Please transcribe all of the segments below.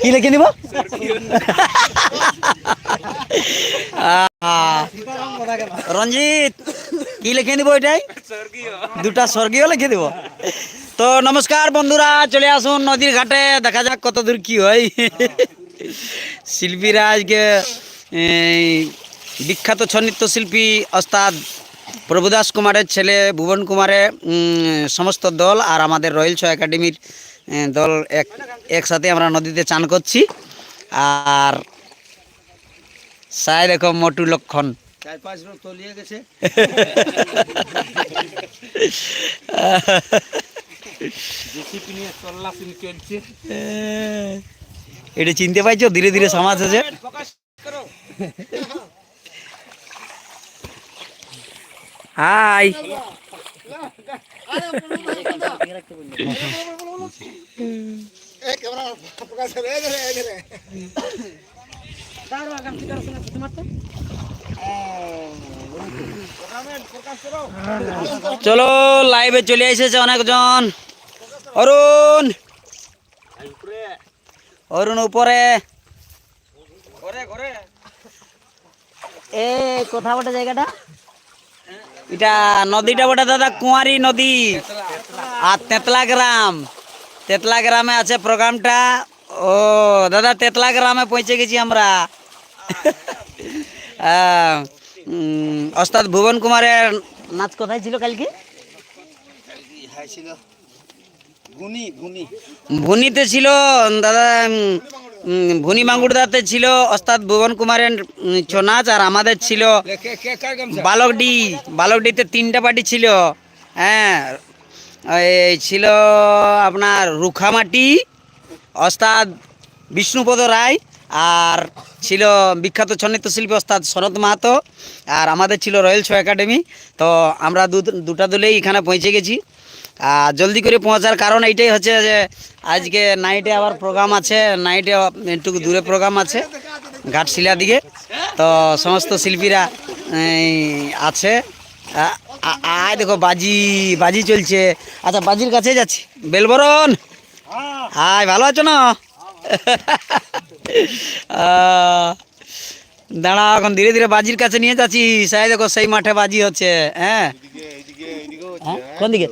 কি লিখে আহ, রঞ্জিত কি লিখে দিব এটাই? দুটা স্বর্গীয় লিখে দিব। তো নমস্কার বন্ধুরা চলে আসুন নদীর ঘাটে। দেখা যাক কত দূর কি হয়। শিল্পীরা আজকে বিখ্যাত ছৌ শিল্পী ওস্তাদ প্রভুদাস কুমারের ছেলে ভুবন কুমারের সমস্ত দল আর আমাদের রয়্যাল শো একাডেমির দল এক একসাথে আমরা নদীতে চান করছি। আর সাই দেখো মোটু লক্ষণ। চার পাঁচ লোক তলিয়ে গেছে এটা চিনতে পাইছো? ধীরে ধীরে সমাজ আছে। হাই চলো লাইভে চলে এসেছে অনেকজন। অরুণ। অরুণ উপরে। এ কোথা বটে জায়গাটা? এটা নদীটা বটে দাদা কুয়ারি নদী। আর তেতলা গ্রাম। তেতলা গ্রামে আছে প্রোগ্রামটা ও দাদা তেতলা গ্রামে পৌঁছে গেছি আমরা। অস্তাদ ভুবন কুমারের নাচ কোথায় ছিল কালকে? ভুনিতে ছিল দাদা ভুনি মাঙ্গুরদাতে ছিল অস্তাদ ভুবন কুমারের ছৌ নাচ আর আমাদের ছিল বালকডি বালকডিতে তিনটা পার্টি ছিল হ্যাঁ। এই ছিল আপনার রুখামাটি ওস্তাদ বিষ্ণুপদ রায় আর ছিল বিখ্যাত ছন্নিত শিল্পী ওস্তাদ শরৎ মাহাতো, আর আমাদের ছিল রয়্যাল শো একাডেমি। তো আমরা দুটা দলেই এখানে পৌঁছে গেছি। আর জলদি করে পৌঁছার কারণ এইটাই হচ্ছে যে আজকে নাইটে আবার প্রোগ্রাম আছে নাইটে একটু দূরে প্রোগ্রাম আছে, ঘাটশিলা দিকে। তো সমস্ত শিল্পীরা আছে। আয় দেখো, বাজি বাজি চলছে। আচ্ছা বাজির কাছে যাচ্ছি। বেলবরণ! হাই ভালো আছো না আহ, দাঁড়া এখন ধীরে ধীরে বাজির কাছে নিয়ে যাচ্ছি সাই দেখো সেই মাঠে বাজি হচ্ছে হ্যাঁ हाँ? कौन दिखे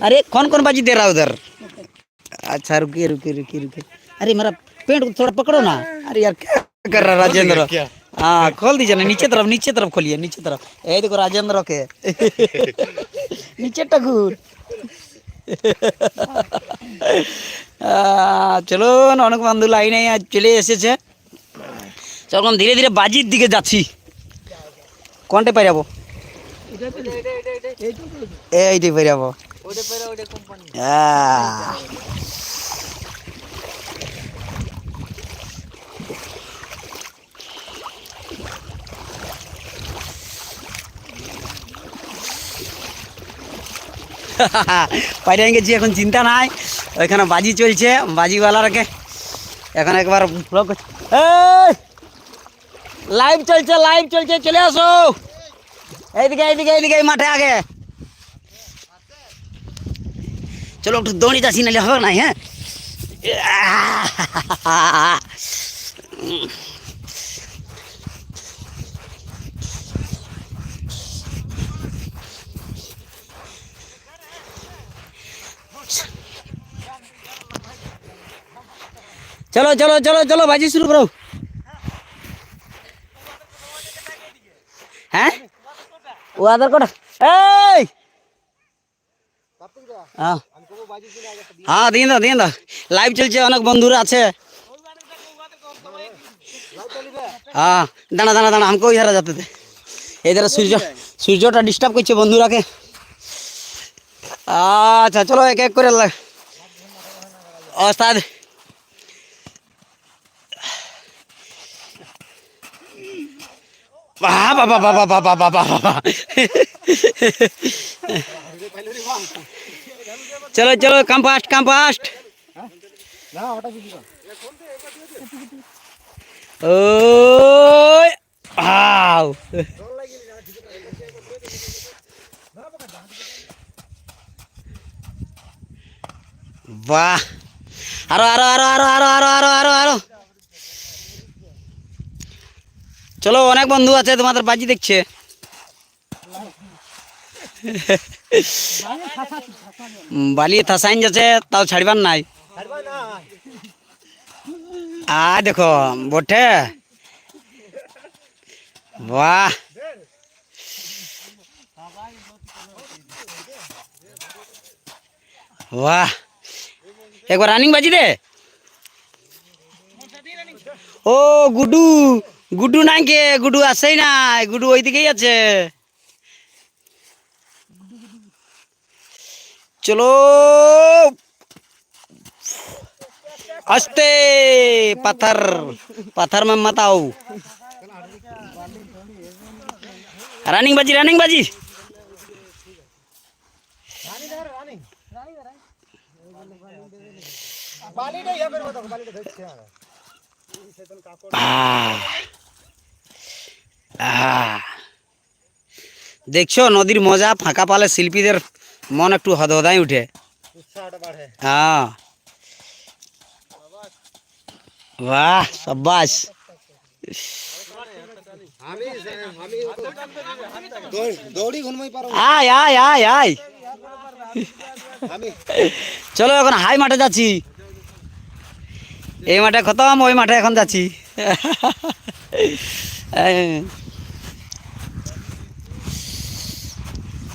अरे कौन कौन बाजी दे रहा है उधर अच्छा रुकिए रुकिए रुकिए रुकिए अरे मेरा पेंट को थोड़ा पकड़ो ना अरे यार क्या कर रहा है राजेंद्र हाँ खोल दीजिए ना नीचे तरफ नीचे तरफ खोलिए नीचे तरफ ये देखो राजेंद्र के नीचे टकुर আহ, চলুন, অনেক বান্ধব লাইনে চলে এসেছে। চলুন, ধীরে ধীরে বাজির দিকে যাচ্ছি। কোনটা পাইরাবো এইটাই পাইরাবো আহ। পাইরে গেছি, এখন চিন্তা নাই। ওইখানে বাজি চলছে, বাজিওয়ালারাকে এখন একবার ব্লক লাইভ চলছে লাইভ চলছে, চলে আসো। এইদিকে এইদিকে এইদিকে, এই মাঠে আগে। চলো একটু দৌড়ি যাচ্ছি নাহলে হবে না হ্যাঁ? চলো চলো চলো চলো, বাজি শুরু করো। হ্যাঁ? ও আধার কোটা এই! হ্যাঁ দিয়ে দাও দিয়ে দাও। লাইভ চলছে, অনেক বন্ধুরা আছে। হ্যাঁ দাঁড়া দাঁড়া দাঁড়া আমাকে ওই ধারা যেতে দে। এই ধারা সূর্য, সূর্যটা ডিস্টার্ব করছে বন্ধুরাকে। আচ্ছা চলো এক এক করে লা- ওস্তাদ বাবা বাবা বাবা বাবা বাবা চলো চলো কাম ফাস্ট কাম ফাস্ট ওই আও বাহ আরও আরও আরও আরও আরও আরও আরও আরও চলো, অনেক বন্ধু আছে তোমাদের বাজি দেখছে। বালি থাসাইন যাচ্ছে, তাও ছাড়বার নাই। আ দেখো, বটে। বাহ। বাহ। একবার রানিং বাজি দে। ও, গুডু। Gudu nange, gudu asai na, gudu oi tike yace. Chalo, aste, patar, patar mama tau. Running baji, running baji. Ah. দেখছ নদীর মজা ফাঁকা পালে শিল্পীদের মন একটু হদহদাই উঠে। হ্যাঁ। বাহ সাব্বাস। দৌড়ি ঘুমাই পারো আয় আয় আয় আয়। চলো এখন হাই মাঠে যাচ্ছি। এই মাঠে খতম ওই মাঠে এখন যাচ্ছি।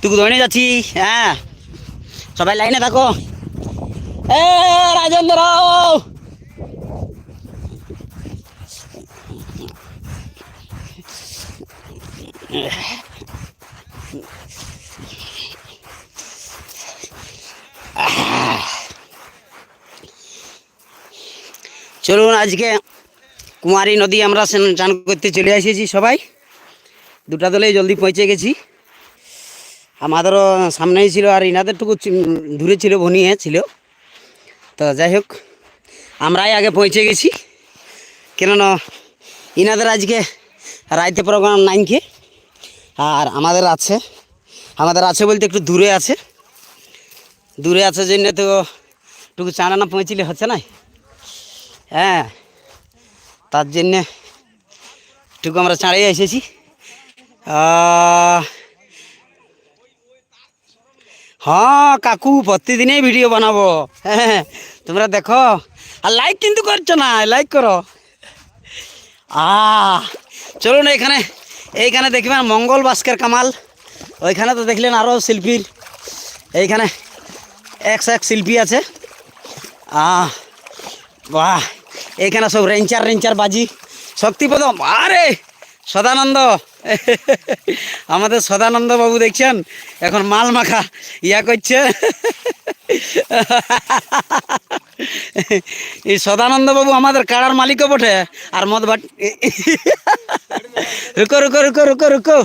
তুই ধরে যাচ্ছি হ্যাঁ। সবাই লাইনে থাকো। এ, রাজেন্দ্র! চলুন, আজকে কুমারী নদী আমরা স্নান করতে চলে এসেছি সবাই। দুটা দলেই জলদি পৌঁছে গেছি। আমাদেরও সামনেই ছিল আর ইনাদেরটুকু দূরে ছিল ভনিয়ে ছিল। তো যাই হোক, আমরাই আগে পৌঁছে গেছি। কেননা ইনাদের আজকে রাইতে প্রোগ্রাম নাইনকে, আর আমাদের আছে আমাদের আছে বলতে একটু দূরে আছে। দূরে আছে জন্য তো একটু চাঁড়ানা পৌঁছলে হচ্ছে না হ্যাঁ তার জন্যে টুকু আমরা চাঁড়িয়ে এসেছি। হ্যাঁ কাকু প্রতিদিনই ভিডিও বানাবো হ্যাঁ তোমরা দেখো আর লাইক কিন্তু করছ না লাইক করো আ চলুন এখানে এইখানে দেখবেন মঙ্গল বাস্কের কামাল ওইখানে তো দেখলেন আরও শিল্পীর এইখানে একশ এক শিল্পী আছে আহ বাহ এখানে সব রেঞ্চার রেঞ্চার বাজি শক্তিপদ আরে সদানন্দ। আমাদের সদানন্দ বাবু দেখছেন? এখন মাল মাখা ইয়া করছে। এই সদানন্দ বাবু আমাদের কাড়ার মালিকও বটে, আর মদ বাট রুকো রুকো রুকো রুকো রুকো।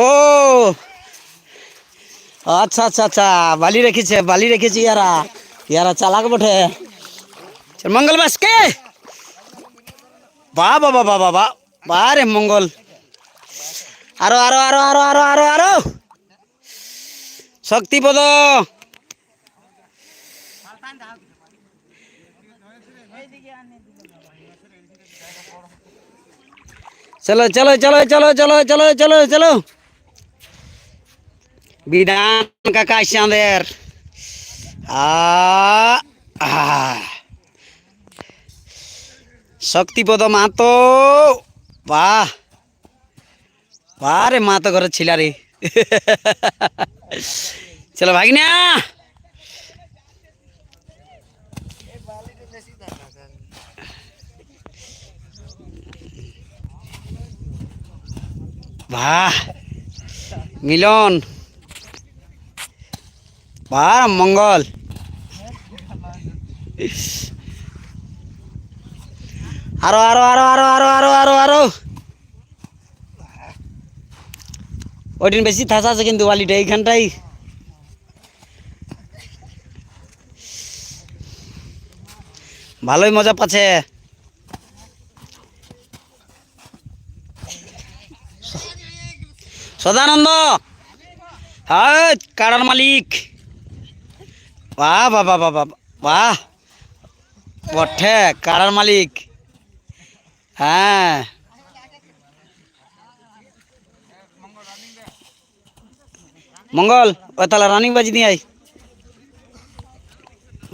ও আচ্ছা আচ্ছা আচ্ছা বালি রেখেছে বালি রেখেছে ইয়ারা। ইয়ারা চালাক বটে। মঙ্গল বাসকে বা বাবা বাবা বা বা রে মঙ্গল। আরও আরও আরও আরও আরও আরও আরও। শক্তিপদ চলো চলো চলো চলো চলো চলো চলো চলো। বিধান কাকা চাঁদের আ আহ। শক্তিপদ মাতো। বাহ। বাহ রে মাতো ঘরে ছিলা রে। চলো ভাগিনা। বাহ। মিলন। বাহ, মঙ্গল। আরও আরও আরও আরও আরও আরও আরও আরও। ওইদিন বেশি থাসা আছে কিন্তু বালিটা, এইখানটাই। ভালোই মজা পাচ্ছে। সদানন্দ। হ্যাঁ কাড়ার মালিক। বাহ বাহ বাহ বাহ। বটে, কাড়ার মালিক। হ্যাঁ। মঙ্গল, ও তাহলে রানিং বাজি দিয়ে আই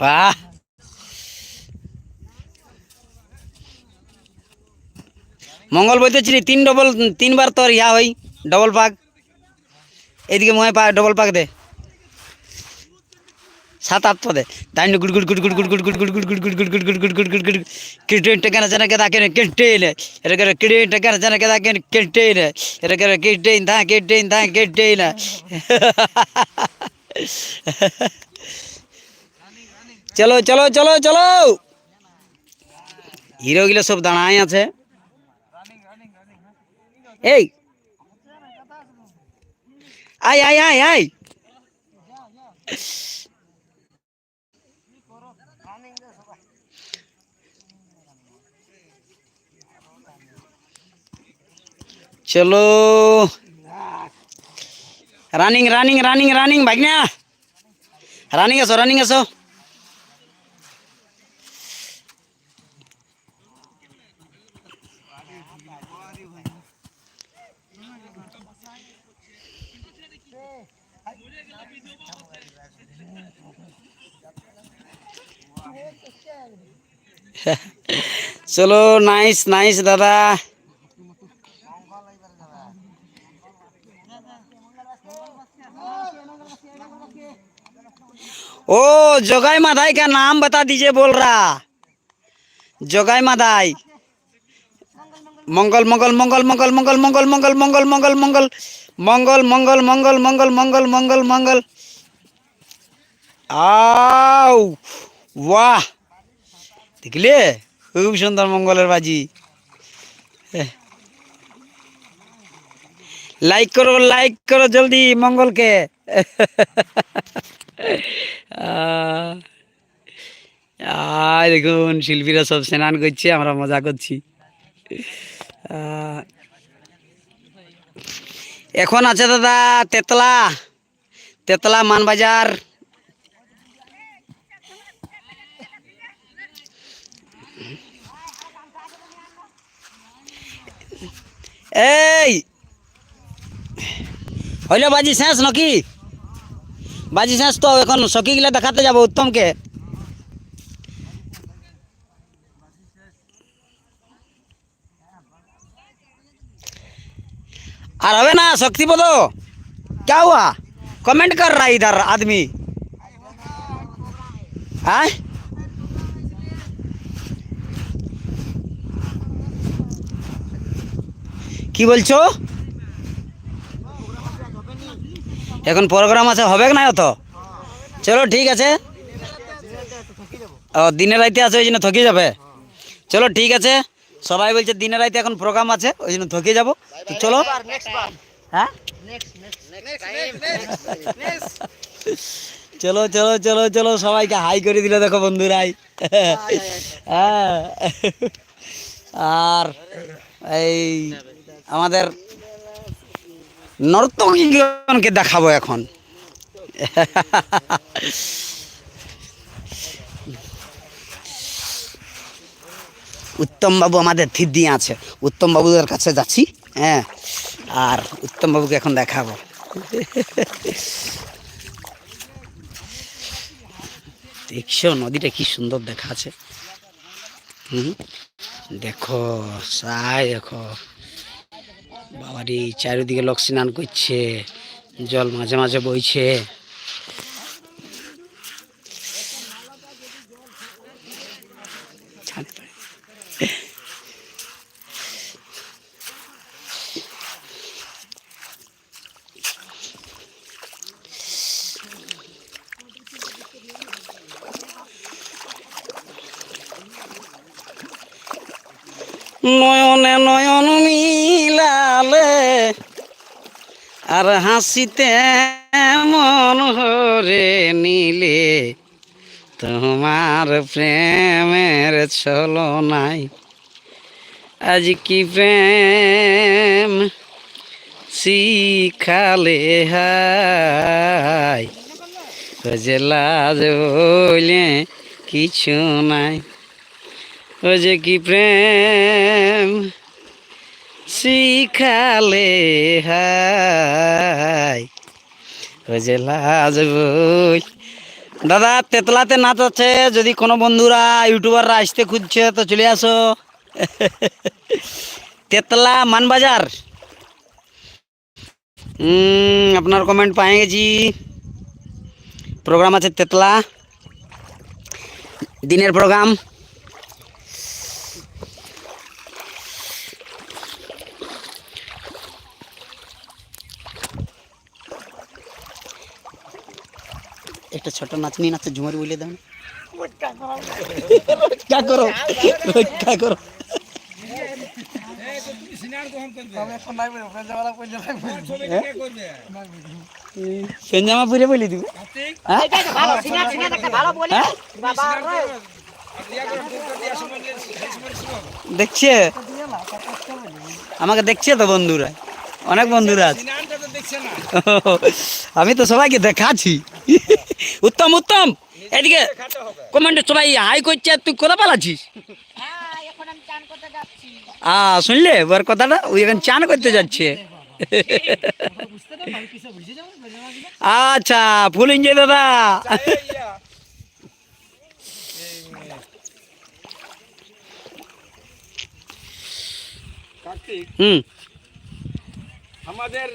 বাহ। মঙ্গল বলতেছিলি তিন ডবল তিনবার তোর ইয়া হই ডবল পাক এদিকে মনে পা ডবল পাক দে। সাত আট পদে তাই good good good good good good good good good good good good good good good good good এটা করে কিটেন টেকানা জানা কেদা কেন কিটেন এটা করে কিটেন দা কিটেন দা কিটেন চলো চলো চলো চলো হিরোগুলো সব দাঁড়ায় আছে এই আয় আয় আয় আয় चलो। रनिंग रनिंग रनिंग रनिंग भाग्या रनिंग रनिंग চলো নাইস নাইস দাদা ओ जोगाई माधाई का नाम बता दीजिए बोल रहा जोगाई माधाई मंगल मंगल मंगल मंगल मंगल मंगल मंगल मंगल मंगल मंगल मंगल मंगल मंगल मंगल मंगल मंगल मंगल आओ वाह দেখলে খুব সুন্দর মঙ্গলের বাজি। লাইক করো লাইক করো জলদি মঙ্গলকে। আয় দেখুন, শিল্পীরা সব স্নান করছে, আমরা মজা করছি। এখন আছে দাদা তেতলা তেতলা মানবাজার। এই হইল বাজি শেষ নাকি বাজি শেষ তো এখন সখীগুলা দেখাতে যাবো উত্তমকে আর হবে না শক্তিপদ क्या हुआ कमेंट कर रहा है इधर आदमी हाँ কি বলছো? এখন প্রোগ্রাম আছে, হবে না অত? চলো, ঠিক আছে। ও, দিনের রাইতে আছে, ওই জন্য থকে যাবে। চলো, ঠিক আছে। সবাই বলছে দিনে রাইতে এখন প্রোগ্রাম আছে, ওই জন্য থকে যাব। চলো। হ্যাঁ? চলো চলো চলো চলো, সবাইকে হাই করে দিল, দেখো বন্ধুরাই। হ্যাঁ। আর এই আমাদের নর্তকীগণকে দেখাবো এখন। উত্তম বাবু আমাদের থির দিয়ে আছে। উত্তম বাবুদের কাছে যাচ্ছি হ্যাঁ আর উত্তম বাবুকে এখন দেখাবো। দেখছ, নদীটা কি সুন্দর দেখা আছে। হুম, দেখো, সাই দেখো। বাবারি চারিদিকে লোক স্নান করছে জল মাঝে মাঝে বইছে ছাড়তে পারি। নয়নে নয়ন মিলালে আর হাসিতে মন হরে নিলে তোমার প্রেমের ছলো নাই। আজ কি প্রেম শিখালে হাই যে লাজ বলে কিছু নাই। ও যে কি প্রেম শিখালে হাই। দাদা, তেতলাতে নাচ আছে, যদি কোনো বন্ধুরা ইউটিউবাররা আসতে খুঁজছে, তো চলে আসো। তেতলা মানবাজার। আপনার কমেন্ট পাই গেছি। প্রোগ্রাম আছে তেতলা। দিনের প্রোগ্রাম ছোট নাচনি নাচে ঝুমারি বলে দাও না। क्या करो क्या करो পেঞ্জামা পুরে বলি দিব হ্যাঁ? হ্যাঁ? দেখছে আমাকে দেখছে তো বন্ধুরা অনেক বন্ধুরা আছে আমি তো সবাইকে দেখাচ্ছি উত্তম উত্তম। এদিকে কমেন্টে সবাই হাই করছে আর তুই কোথা পালাচ্ছিস? আ শুনলে? ওর কথাটা? ওই এখন চান করতে যাচ্ছে। আচ্ছা ফুল এনজয় দাদা। হুম। আমাদের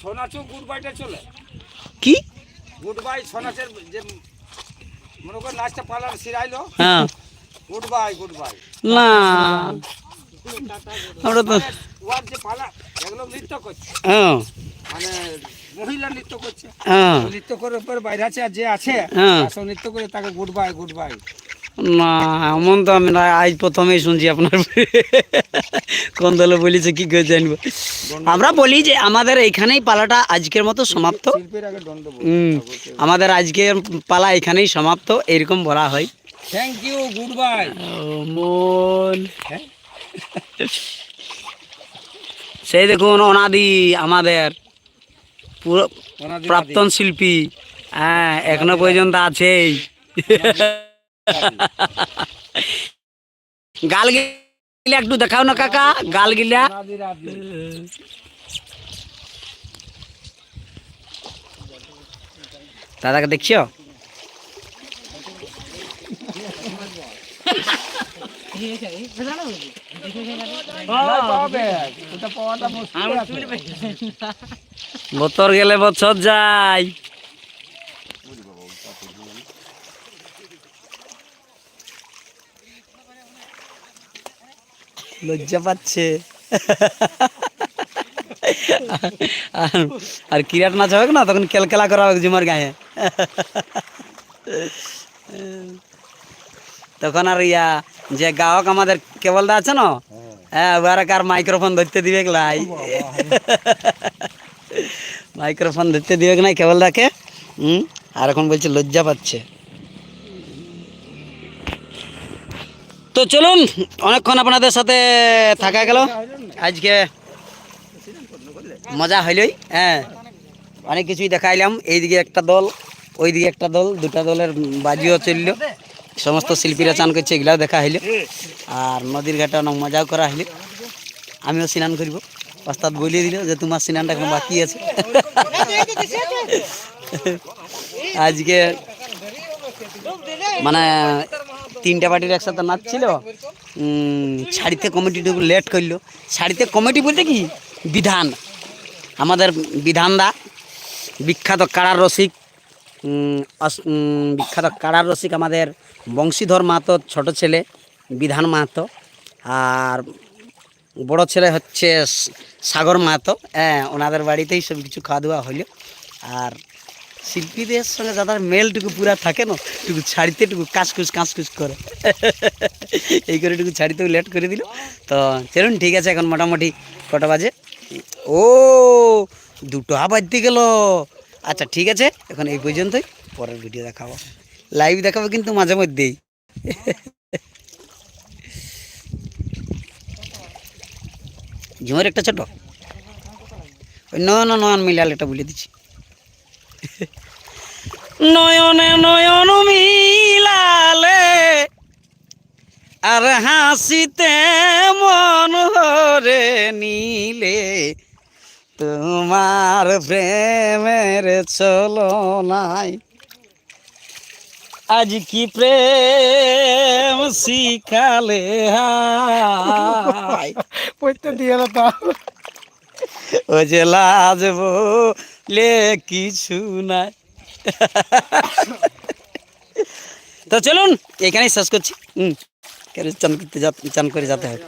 সোনাচু গুড বাইটা চলে। কি? গুড বাই সোনাচের যে মনে করে নাচটা পালার সিরাইলো। হ্যাঁ। গুড বাই গুড বাই না। আমরা তো ওয়ার যে পালা এগুলো নৃত্য করছে। হ্যাঁ। মানে মহিলা নৃত্য করছে। হ্যাঁ। নৃত্য করে পর বাইরে আছে আর যে আছে হ্যাঁ। নৃত্য করে তাকে গুড বাই গুড বাই না এমন তো আমি না আজ প্রথমেই শুনছি আপনার কোন দলে বলেছে কি করে জানব? আমরা বলি যে আমাদের এইখানেই পালাটা আজকের মতো সমাপ্ত। হুম, আমাদের আজকের পালা এখানেই সমাপ্ত এরকম বলা হয়। থ্যাংক ইউ গুড বাই মন সেই দেখুন অনাদি আমাদের পুরো প্রাক্তন শিল্পী। হ্যাঁ এখনও পর্যন্ত আছেই। গাল গিলা একটু দেখাও না কাকা। গাল গিলা। দাদাকে দেখছ বতর গেলে বছর যায় লজ্জা পাচ্ছে। আর- কিরাট নাচ হবে না? তখন খেলখেলা করা হবে জুমার গায়ে। তখন আর ইয়া, যে গায়ক আমাদের কেবল দা আছে না? হ্যাঁ ওরা কার মাইক্রোফোন ধরতে দিবে লাই? মাইক্রোফোন ধরতে দিবে না কেবল দাকে হুম? আর এখন বলছে লজ্জা পাচ্ছে। তো চলুন, অনেকক্ষণ আপনাদের সাথে থাকা গেল। আজকে মজা হইলই হ্যাঁ। অনেক কিছুই দেখাইলাম, এইদিকে একটা দল, ওইদিকে একটা দল, দুটা দলের বাজিও চলল। সমস্ত শিল্পীরা চান করছে, এগুলাও দেখা হইল। আর নদীর ঘাটে অনেক মজাও করা হইল। আমিও স্নান করিব। ওস্তাদ বলিয়ে দিল যে তোমার স্নানটা এখন বাকি আছে। আজকে মানে তিনটা পার্টির একসাথে নাচ ছিল। শাড়িতে কমিটিটুকু লেট করল। শাড়িতে কমিটি বলতে কি? বিধান। আমাদের বিধানদা, বিখ্যাত কারার রসিক বিখ্যাত কারার রসিক আমাদের বংশীধর মাহাতো ছোট ছেলে, বিধান মাহাতো। আর বড় ছেলে হচ্ছে সাগর মাহাতো। হ্যাঁ ওনাদের বাড়িতেই সব কিছু খাওয়া দাওয়া হইল আর শিল্পীদের সঙ্গে যাদের মেলটুকু পুরা থাকে না, টুকু ছাড়িতে টুকু কাঁচকুচ কাঁচকুচ করে। এই করে টুকু ছাড়িতেও লেট করে দিল। তো চলুন, ঠিক আছে, এখন মোটামুটি কটা বাজে? ও, দুটো বাজতে গেল। আচ্ছা ঠিক আছে, এখন এই পর্যন্তই। পরের ভিডিও দেখাবো। লাইভ দেখাবো কিন্তু মাঝে মধ্যেই। ঝুমের একটা ছোট। নয়ন নয়ন মিলাল এটা বলে দিচ্ছি। নয়নে নয়ন মিলালে আর হাসিতে মন হরে নীলে তোমার প্রেমের চলো নাই আজ কি প্রেম শিখালে হাই পড়তে দিয়ে ও যে লাজ বলে কিছু নাই তো চলুন এখানেই শেষ করছি হুম কেন চান করতে যা চান করে যেতে হবে